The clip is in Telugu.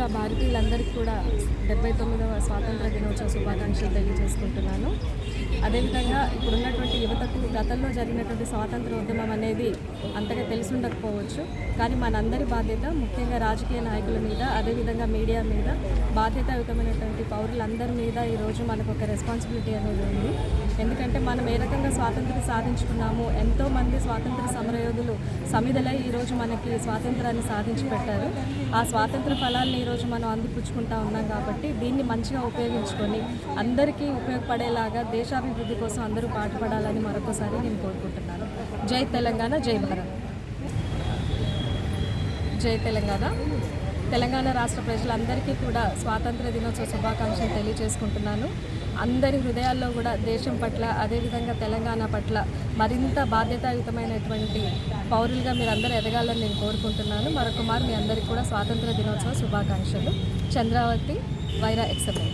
ముఖ్యంగా భారతీయులందరికీ కూడా డెబ్బై తొమ్మిదవ స్వాతంత్ర దినోత్సవ శుభాకాంక్షలు తెలియజేసుకుంటున్నాను. అదేవిధంగా ఇప్పుడున్నటువంటి యువతకు గతంలో జరిగినటువంటి స్వాతంత్ర ఉద్యమం అనేది అంతగా తెలిసి ఉండకపోవచ్చు కానీ మనందరి బాధ్యత ముఖ్యంగా రాజకీయ నాయకుల మీద అదేవిధంగా మీడియా మీద బాధ్యతాయుతమైనటువంటి పౌరులందరి మీద ఈరోజు మనకు ఒక రెస్పాన్సిబిలిటీ అనేది ఉంది. ఎందుకంటే మనం ఏ రకంగా స్వాతంత్రం సాధించుకున్నాము ఎంతోమంది స్వాతంత్ర సమరయోధులు సమిధలై ఈరోజు మనకి స్వాతంత్రాన్ని సాధించి పెట్టారు. ఆ స్వాతంత్ర ఫలాలను ఈరోజు మనం అందిపుచ్చుకుంటా ఉన్నాం కాబట్టి దీన్ని మంచిగా ఉపయోగించుకొని అందరికీ ఉపయోగపడేలాగా దేశాభివృద్ధి కోసం అందరూ పాటుపడాలని మరొకసారి నేను కోరుకుంటున్నాను. జై తెలంగాణ జై భారత్. జై తెలంగాణ. తెలంగాణ రాష్ట్ర ప్రజలందరికీ కూడా స్వాతంత్ర దినోత్సవ శుభాకాంక్షలు తెలియజేసుకుంటున్నాను. అందరి హృదయాల్లో కూడా దేశం పట్ల అదేవిధంగా తెలంగాణ పట్ల మరింత బాధ్యతాయుతమైనటువంటి పౌరులుగా మీరు అందరూ ఎదగాలని నేను కోరుకుంటున్నాను. మరొక మీ అందరికీ కూడా స్వాతంత్ర దినోత్సవ శుభాకాంక్షలు. చంద్రావతి వైరా ఎక్సలెంట్